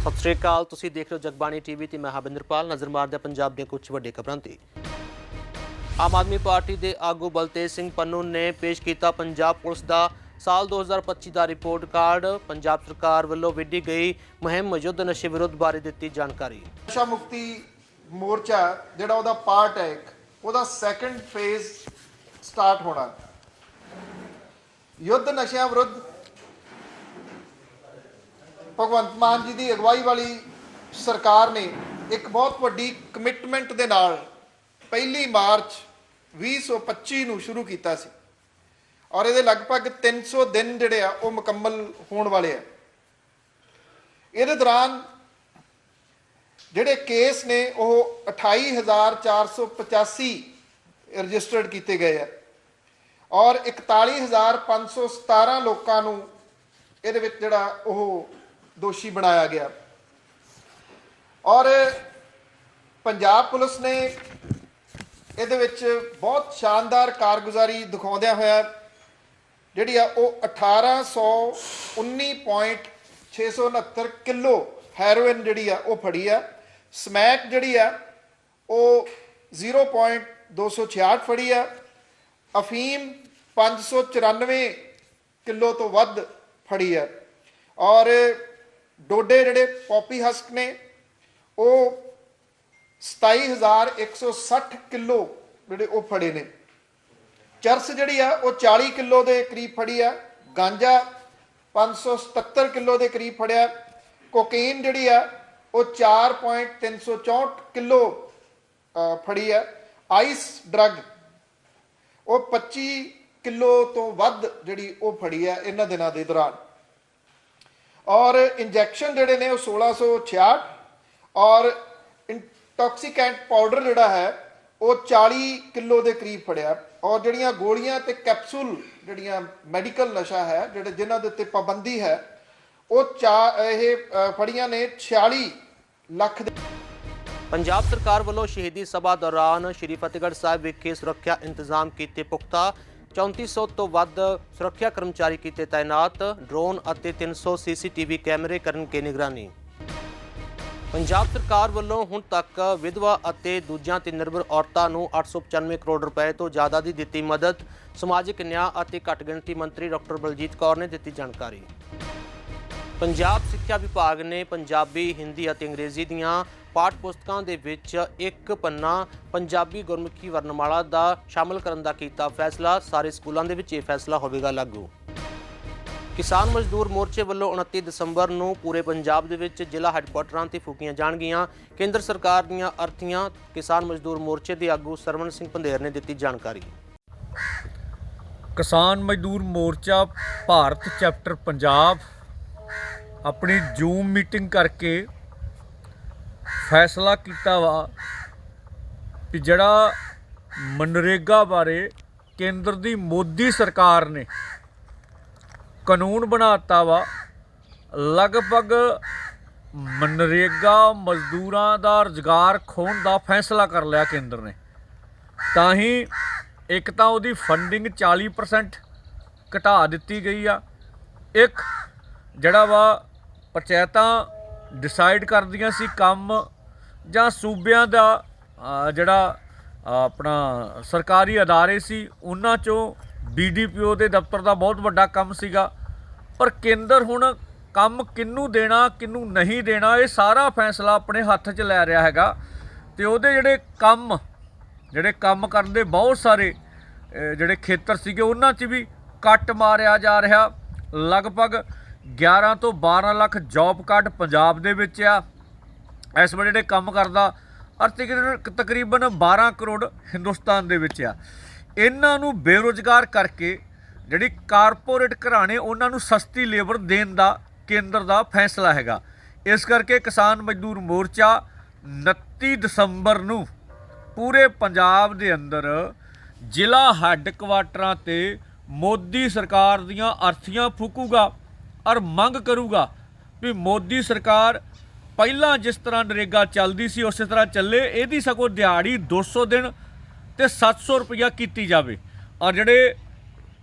ਸਤਿ ਸ਼੍ਰੀ ਅਕਾਲ, ਤੁਸੀਂ ਦੇਖ ਰਹੇ ਹੋ ਜਗਬਾਣੀ ਟੀਵੀ ਤੇ ਮੈਂ ਹਬਿੰਦਰਪਾਲ ਨਜ਼ਰ ਮਾਰਦੇ ਪੰਜਾਬ ਦੀਆਂ ਕੁਝ ਵੱਡੇ ਖਬਰਾਂ ਤੇ। ਆਮ ਆਦਮੀ ਪਾਰਟੀ ਦੇ ਆਗੂ ਬਲਤੇਜ ਸਿੰਘ ਪੰਨੂ ਨੇ ਪੇਸ਼ ਕੀਤਾ ਪੰਜਾਬ ਪੁਲਿਸ ਦਾ ਸਾਲ 2025 ਦਾ ਰਿਪੋਰਟ ਕਾਰਡ। ਪੰਜਾਬ ਸਰਕਾਰ ਵੱਲੋਂ ਵਿੱਢੀ ਗਈ ਮੁਹਿੰਮ ਯੁੱਧ ਨਸ਼ੇ ਵਿਰੁੱਧ ਬਾਰੇ ਦਿੱਤੀ ਜਾਣਕਾਰੀ। ਨਸ਼ਾ ਮੁਕਤੀ ਮੋਰਚਾ, ਜਿਹੜਾ ਉਹਦਾ ਪਾਰਟ ਹੈ ਉਹਦਾ ਸੈਕੰਡ ਫੇਜ਼ ਸਟਾਰਟ ਹੋਣਾ। ਯੁੱਧ ਨਸ਼ਿਆਂ ਵਿਰੁੱਧ ਭਗਵੰਤ ਮਾਨ ਜੀ ਦੀ ਅਗਵਾਈ ਵਾਲੀ ਸਰਕਾਰ ਨੇ ਇੱਕ ਬਹੁਤ ਵੱਡੀ ਕਮਿਟਮੈਂਟ ਦੇ ਨਾਲ ਪਹਿਲੀ ਮਾਰਚ 2025 ਨੂੰ ਸ਼ੁਰੂ ਕੀਤਾ ਸੀ। ਔਰ ਇਹਦੇ ਲਗਭਗ 300 ਦਿਨ ਜਿਹੜੇ ਆ, ਉਹ ਮੁਕੰਮਲ ਹੋਣ ਵਾਲੇ ਆ। ਇਹਦੇ ਦੌਰਾਨ ਜਿਹੜੇ ਕੇਸ ਨੇ, ਉਹ 28485 ਰਜਿਸਟਰਡ ਕੀਤੇ ਗਏ ਆ। ਔਰ 41517 ਲੋਕਾਂ ਨੂੰ ਇਹਦੇ ਵਿੱਚ ਜਿਹੜਾ ਉਹ ਦੋਸ਼ੀ ਬਣਾਇਆ ਗਿਆ। ਔਰ ਪੰਜਾਬ ਪੁਲਿਸ ਨੇ ਇਹਦੇ ਵਿੱਚ ਬਹੁਤ ਸ਼ਾਨਦਾਰ ਕਾਰਗੁਜ਼ਾਰੀ ਦਿਖਾਉਂਦਿਆਂ ਹੋਇਆ ਜਿਹੜੀ ਆ ਉਹ 1819.669 ਕਿਲੋ ਹੈਰੋਇਨ ਜਿਹੜੀ ਆ ਉਹ ਫੜੀ ਆ। ਸਮੈਕ ਜਿਹੜੀ ਆ ਉਹ 0.266 ਫੜੀ ਆ। ਅਫੀਮ 594 ਕਿਲੋ ਤੋਂ ਵੱਧ ਫੜੀ ਆ। ਔਰ ਡੋਡੇ ਜਿਹੜੇ ਪੌਪੀ ਹਸਕ ਨੇ ਉਹ 27160 ਕਿਲੋ ਜਿਹੜੇ ਉਹ ਫੜੇ ਨੇ। ਚਰਸ ਜਿਹੜੀ ਆ ਉਹ 40 ਕਿਲੋ ਦੇ ਕਰੀਬ ਫੜੀ ਆ ਗਾਂਜਾ 577 ਕਿਲੋ ਦੇ ਕਰੀਬ ਫੜਿਆ ਕੋਕੇਨ ਜਿਹੜੀ ਆ ਉਹ 4.364 ਕਿਲੋ ਅ, ਫੜੀ ਆ। ਆਈਸ ਡਰੱਗ ਉਹ 25 ਕਿਲੋ ਤੋਂ ਵੱਧ ਜਿਹੜੀ ਉਹ ਫੜੀ ਆ ਇਹਨਾਂ ਦਿਨਾਂ ਦੇ ਦੌਰਾਨ। ਔਰ ਇੰਜੈਕਸ਼ਨ ਜਿਹੜੇ ਨੇ ਉਹ 1666 ਔਰ ਇੰਟੌਕਸੀਕੈਂਟ ਪਾਊਡਰ ਜਿਹੜਾ ਹੈ, ਉਹ 40 ਕਿਲੋ ਦੇ ਕਰੀਬ ਫੜਿਆ। ਔਰ ਜਿਹੜੀਆਂ ਗੋਲੀਆਂ ਤੇ ਕੈਪਸੂਲ ਜਿਹੜੀਆਂ ਮੈਡੀਕਲ ਨਸ਼ਾ ਹੈ, ਜਿਹੜੇ ਜਿਨ੍ਹਾਂ ਦੇ ਉੱਤੇ ਪਾਬੰਦੀ ਹੈ, ਉਹ ਚਾ ਇਹ ਫੜੀਆਂ ਨੇ 46 ਲੱਖ ਦੇ ਪੰਜਾਬ ਸਰਕਾਰ ਵੱਲੋਂ ਸ਼ਹੀਦੀ ਸਭਾ ਦੌਰਾਨ ਸ਼੍ਰੀ ਫਤਿਹਗੜ੍ਹ ਸਾਹਿਬ ਵਿਖੇ ਸੁਰੱਖਿਆ ਇੰਤਜ਼ਾਮ ਕੀਤੇ ਪੁਖਤਾ 3400 ਤੋਂ ਵੱਧ ਸੁਰੱਖਿਆ ਕਰਮਚਾਰੀ ਕੀਤੇ ਤਾਇਨਾਤ, ਡਰੋਨ ਅਤੇ 300 ਸੀਸੀਟੀਵੀ ਕੈਮਰੇ ਕਰਨਗੇ ਨਿਗਰਾਨੀ। ਪੰਜਾਬ ਸਰਕਾਰ ਵੱਲੋਂ ਹੁਣ ਤੱਕ ਵਿਧਵਾ ਅਤੇ ਦੂਜਿਆਂ ਤੇ ਨਿਰਭਰ ਔਰਤਾਂ ਨੂੰ 895 ਕਰੋੜ ਰੁਪਏ ਤੋਂ ਜ਼ਿਆਦਾ ਦੀ ਦਿੱਤੀ ਮਦਦ, ਸਮਾਜਿਕ ਨਿਆਂ ਅਤੇ ਘੱਟ ਗਿਣਤੀ ਮੰਤਰੀ ਡਾਕਟਰ ਬਲਜੀਤ ਕੌਰ ਨੇ ਦਿੱਤੀ ਜਾਣਕਾਰੀ। ਪੰਜਾਬ ਸਿੱਖਿਆ ਵਿਭਾਗ ਨੇ ਪੰਜਾਬੀ, ਹਿੰਦੀ ਅਤੇ ਅੰਗਰੇਜ਼ੀ ਦੀਆਂ ਪਾਠ ਪੁਸਤਕਾਂ ਦੇ ਵਿੱਚ ਇੱਕ ਪੰਨਾ ਪੰਜਾਬੀ ਗੁਰਮੁਖੀ ਵਰਣਮਾਲਾ ਦਾ ਸ਼ਾਮਲ ਕਰਨ ਦਾ ਕੀਤਾ ਫੈਸਲਾ। ਸਾਰੇ ਸਕੂਲਾਂ ਦੇ ਵਿੱਚ ਇਹ ਫੈਸਲਾ ਹੋਵੇਗਾ ਲਾਗੂ। ਕਿਸਾਨ ਮਜ਼ਦੂਰ ਮੋਰਚੇ ਵੱਲੋਂ 29 ਦਸੰਬਰ ਨੂੰ ਪੂਰੇ ਪੰਜਾਬ ਦੇ ਵਿੱਚ ਜ਼ਿਲ੍ਹਾ ਹੈੱਡਕੁਆਟਰਾਂ ਤੇ ਫੂਕੀਆਂ ਜਾਣਗੀਆਂ। ਕੇਂਦਰ ਸਰਕਾਰ ਦੀਆਂ ਅਰਥੀਆਂ ਕਿਸਾਨ ਮਜ਼ਦੂਰ ਮੋਰਚੇ ਦੇ ਆਗੂ ਸਰਵਣ ਸਿੰਘ ਪੰਧੇਰ ਨੇ ਦਿੱਤੀ ਜਾਣਕਾਰੀ। ਕਿਸਾਨ ਮਜ਼ਦੂਰ ਮੋਰਚਾ ਭਾਰਤ ਚੈਪਟਰ ਪੰਜਾਬ ਆਪਣੀ ਜ਼ੂਮ ਮੀਟਿੰਗ ਕਰਕੇ ਫੈਸਲਾ ਕੀਤਾ ਵਾ ਕਿ ਜਿਹੜਾ ਮਨਰੇਗਾ ਬਾਰੇ ਕੇਂਦਰ ਦੀ ਮੋਦੀ ਸਰਕਾਰ ਨੇ ਕਾਨੂੰਨ ਬਣਾਤਾ ਵਾ, ਲਗਭਗ ਮਨਰੇਗਾ ਮਜ਼ਦੂਰਾਂ ਦਾ ਰੁਜ਼ਗਾਰ ਖੋਣ ਦਾ ਫੈਸਲਾ ਕਰ ਲਿਆ ਕੇਂਦਰ ਨੇ। ਤਾਂ ਹੀ ਇੱਕ ਤਾਂ ਉਹਦੀ ਫੰਡਿੰਗ 40% ਘਟਾ ਦਿੱਤੀ ਗਈ ਆ। ਇੱਕ ਜਿਹੜਾ ਵਾ ਪੰਚਾਇਤਾਂ ਡਿਸਾਈਡ ਕਰਦੀਆਂ ਸੀ ਕੰਮ ਜਾਂ ਸੂਬਿਆਂ ਦਾ ਜਿਹੜਾ ਆਪਣਾ ਸਰਕਾਰੀ ਅਦਾਰੇ ਸੀ, ਉਹਨਾਂ ਚੋਂ ਬੀਡੀਪੀਓ ਦੇ ਦਫ਼ਤਰ ਦਾ ਬਹੁਤ ਵੱਡਾ ਕੰਮ ਸੀਗਾ। ਪਰ ਕੇਂਦਰ ਹੁਣ ਕੰਮ ਕਿੰਨੂੰ ਦੇਣਾ ਕਿੰਨੂੰ ਨਹੀਂ ਦੇਣਾ, ਇਹ ਸਾਰਾ ਫੈਸਲਾ ਆਪਣੇ ਹੱਥ 'ਚ ਲੈ ਰਿਹਾ ਹੈਗਾ। ਤੇ ਉਹਦੇ ਜਿਹੜੇ ਕੰਮ ਜਿਹੜੇ ਕੰਮ ਕਰਨ ਦੇ ਬਹੁਤ ਸਾਰੇ ਜਿਹੜੇ ਖੇਤਰ ਸੀਗੇ, ਉਹਨਾਂ 'ਚ ਵੀ ਕੱਟ ਮਾਰਿਆ ਜਾ ਰਿਹਾ। ਲਗਭਗ 11 ਤੋਂ 12 ਲੱਖ ਜੌਬ ਕਾਰਡ ਪੰਜਾਬ ਦੇ ਵਿੱਚ ਆ। ਇਸ ਵੇਲੇ ਜਿਹੜੇ ਕੰਮ ਕਰਦਾ ਔਰ ਤਕਰੀਬਨ ਤਕਰੀਬਨ 12 ਕਰੋੜ ਹਿੰਦੁਸਤਾਨ ਦੇ ਵਿੱਚ ਆ। ਇਹਨਾਂ ਨੂੰ ਬੇਰੁਜ਼ਗਾਰ ਕਰਕੇ ਜਿਹੜੀ ਕਾਰਪੋਰੇਟ ਘਰਾਣੇ, ਉਹਨਾਂ ਨੂੰ ਸਸਤੀ ਲੇਬਰ ਦੇਣ ਦਾ ਕੇਂਦਰ ਦਾ ਫੈਸਲਾ ਹੈਗਾ। ਇਸ ਕਰਕੇ ਕਿਸਾਨ ਮਜ਼ਦੂਰ ਮੋਰਚਾ 29 ਦਸੰਬਰ ਨੂੰ ਪੂਰੇ ਪੰਜਾਬ ਦੇ ਅੰਦਰ ਜ਼ਿਲ੍ਹਾ ਹੈੱਡਕੁਆਟਰਾਂ ਤੇ ਮੋਦੀ ਸਰਕਾਰ ਦੀਆਂ ਅਰਥੀਆਂ ਫੂਕੂਗਾ ਔਰ ਮੰਗ ਕਰੂਗਾ ਵੀ ਮੋਦੀ ਸਰਕਾਰ ਪਹਿਲਾਂ ਜਿਸ ਤਰ੍ਹਾਂ ਨਰੇਗਾ ਚੱਲਦੀ ਸੀ, ਉਸੇ ਤਰ੍ਹਾਂ ਚੱਲੇ। ਇਹਦੀ ਸਗੋਂ ਦਿਹਾੜੀ 200 ਦਿਨ ਤੇ 700 ਰੁਪਇਆ ਕੀਤੀ ਜਾਵੇ। ਔਰ ਜਿਹੜੇ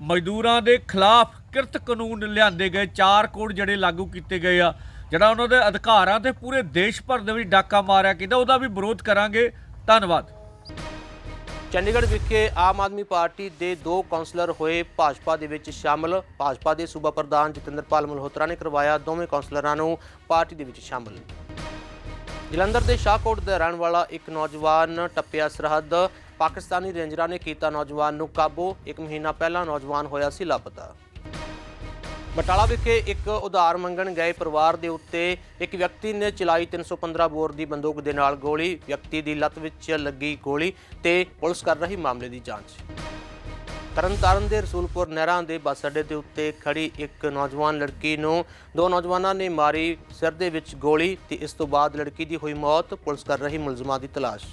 ਮਜ਼ਦੂਰਾਂ ਦੇ ਖਿਲਾਫ ਕਿਰਤ ਕਾਨੂੰਨ ਲਿਆਂਦੇ ਗਏ, ਚਾਰ ਕੋਡ ਜਿਹੜੇ ਲਾਗੂ ਕੀਤੇ ਗਏ ਆ, ਜਿਹੜਾ ਉਹਨਾਂ ਦੇ ਅਧਿਕਾਰਾਂ ਤੇ ਪੂਰੇ ਦੇਸ਼ ਭਰ ਦੇ ਵਿੱਚ ਡਾਕਾ ਮਾਰਿਆ ਕੀਤਾ ਉਹਦਾ ਵੀ ਵਿਰੋਧ ਕਰਾਂਗੇ। ਧੰਨਵਾਦ। ਚੰਡੀਗੜ੍ਹ ਵਿਖੇ ਆਮ ਆਦਮੀ ਪਾਰਟੀ ਦੇ ਦੋ ਕਾਉਂਸਲਰ ਹੋਏ ਭਾਜਪਾ ਦੇ ਵਿੱਚ ਸ਼ਾਮਲ। ਭਾਜਪਾ ਦੇ ਸੂਬਾ ਪ੍ਰਧਾਨ ਜਤਿੰਦਰਪਾਲ ਮਲਹੋਤਰਾ ਨੇ ਕਰਵਾਇਆ। ਦੋਵੇਂ ਕਾਉਂਸਲਰਾਂ ਨੂੰ ਪਾਰਟੀ ਦੇ ਵਿੱਚ ਸ਼ਾਮਲ। ਜਲੰਧਰ ਦੇ ਸ਼ਾਹਕੋਟ ਦਾ ਰਹਿਣ ਵਾਲਾ ਇੱਕ ਨੌਜਵਾਨ ਟੱਪਿਆ ਸਰਹੱਦ। ਪਾਕਿਸਤਾਨੀ ਰੇਂਜਰਾਂ ਨੇ ਕੀਤਾ ਨੌਜਵਾਨ ਨੂੰ ਕਾਬੂ। ਇੱਕ ਮਹੀਨਾ ਪਹਿਲਾਂ ਨੌਜਵਾਨ ਹੋਇਆ ਸੀ ਲਾਪਤਾ। ਬਟਾਲਾ ਵਿਖੇ ਇੱਕ ਉਧਾਰ ਮੰਗਣ ਗਏ ਪਰਿਵਾਰ ਦੇ ਉੱਤੇ ਇੱਕ ਵਿਅਕਤੀ ਨੇ ਚਲਾਈ 315 ਬੋਰ ਦੀ ਬੰਦੂਕ ਦੇ ਨਾਲ ਗੋਲੀ। ਵਿਅਕਤੀ ਦੀ ਲੱਤ ਵਿੱਚ ਲੱਗੀ ਗੋਲੀ ਤੇ ਪੁਲਿਸ ਕਰ ਰਹੀ ਮਾਮਲੇ ਦੀ ਜਾਂਚ। ਤਰਨਤਾਰਨ ਦੇ ਰਸੂਲਪੁਰ ਨਹਿਰਾਂ ਦੇ ਬੱਸ ਅੱਡੇ ਦੇ ਉੱਤੇ ਖੜੀ ਇੱਕ ਨੌਜਵਾਨ ਲੜਕੀ ਨੂੰ ਦੋ ਨੌਜਵਾਨਾਂ ਨੇ ਮਾਰੀ ਸਿਰ ਦੇ ਵਿੱਚ ਗੋਲੀ ਤੇ ਇਸ ਤੋਂ ਬਾਅਦ ਲੜਕੀ ਦੀ ਹੋਈ ਮੌਤ, ਪੁਲਿਸ ਕਰ ਰਹੀ ਮੁਲਜ਼ਮਾਂ ਦੀ ਤਲਾਸ਼।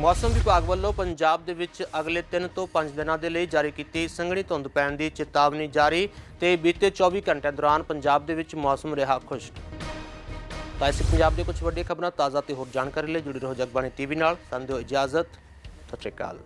ਮੌਸਮ ਵਿਭਾਗ ਵੱਲੋਂ ਪੰਜਾਬ ਦੇ ਵਿੱਚ ਅਗਲੇ 3 ਤੋਂ 5 ਦਿਨਾਂ ਦੇ ਲਈ ਜਾਰੀ ਕੀਤੀ ਸੰਘਣੀ ਧੁੰਦ ਪੈਣ ਦੀ ਚੇਤਾਵਨੀ ਜਾਰੀ ਤੇ ਬੀਤੇ 24 ਘੰਟਿਆਂ ਦੌਰਾਨ ਪੰਜਾਬ ਦੇ ਵਿੱਚ ਮੌਸਮ ਰਿਹਾ ਖੁਸ਼ਕ। ਤਾਂ ਇਸ ਪੰਜਾਬ ਦੇ ਕੁਝ ਵੱਡੀਆਂ ਖਬਰਾਂ ਤਾਜ਼ਾ ਤੇ ਹੋਰ ਜਾਣਕਾਰੀ ਲਈ ਜੁੜੇ ਰਹੋ ਜਗਬਾਣੀ ਟੀਵੀ ਨਾਲ। ਸਾਨੂੰ ਦਿਓ ਇਜਾਜ਼ਤ। ਸਤਿ ਸ਼੍ਰੀ ਅਕਾਲ।